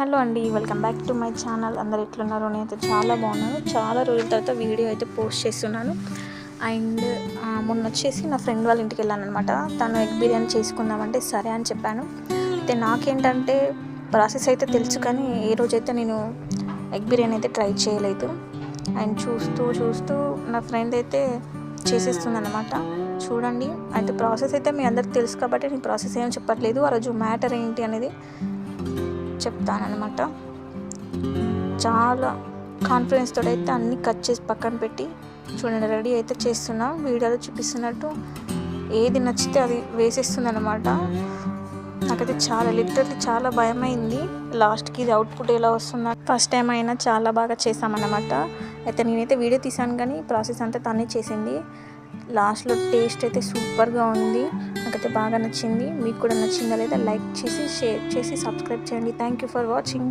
Hello అండి welcome back to my channel. అందరు ఎట్లున్నారు? నేనైతే చాలా బాగున్నాను. చాలా రోజుల తర్వాత వీడియో అయితే పోస్ట్ చేస్తున్నాను. అండ్ మొన్న వచ్చేసి నా ఫ్రెండ్ వాళ్ళ ఇంటికి వెళ్ళాను అనమాట తను ఎగ్ బిర్యానీ చేసుకుందామంటే సరే అని చెప్పాను. అయితే నాకేంటంటే ప్రాసెస్ అయితే తెలుసు కానీ ఏ రోజైతే నేను ఎగ్ బిర్యానీ అయితే ట్రై చేయలేదు. అండ్ చూస్తూ చూస్తూ నా ఫ్రెండ్ అయితే చేసేస్తుంది అనమాట చూడండి. అయితే ప్రాసెస్ అయితే మీ అందరికి తెలుసు కాబట్టి నేను ప్రాసెస్ ఏం చెప్పట్లేదు. ఆ రోజు మ్యాటర్ ఏంటి అనేది చెప్తానమాట చాలా కాన్ఫిడెన్స్ అయితే అన్ని కట్ చేసి పక్కన పెట్టి చూడండి రెడీ అయితే చేస్తున్నా. వీడియోలో చూపిస్తున్నట్టు ఏది నచ్చితే అది వేసేస్తుంది అనమాట నాకైతే చాలా లిటరల్లీ చాలా భయం అయింది లాస్ట్కి ఇది అవుట్పుట్ ఎలా వస్తుందా. ఫస్ట్ టైం అయినా చాలా బాగా చేసామన్నమాట అయితే నేనైతే వీడియో తీసాను కానీ ప్రాసెస్ అంతా తనే చేసింది. లాస్ట్లో టేస్ట్ అయితే సూపర్గా ఉంది. నాకైతే బాగా నచ్చింది మీకు కూడా నచ్చిందా లేదా లైక్ చేసి షేర్ చేసి సబ్స్క్రైబ్ చేయండి. Thank you for watching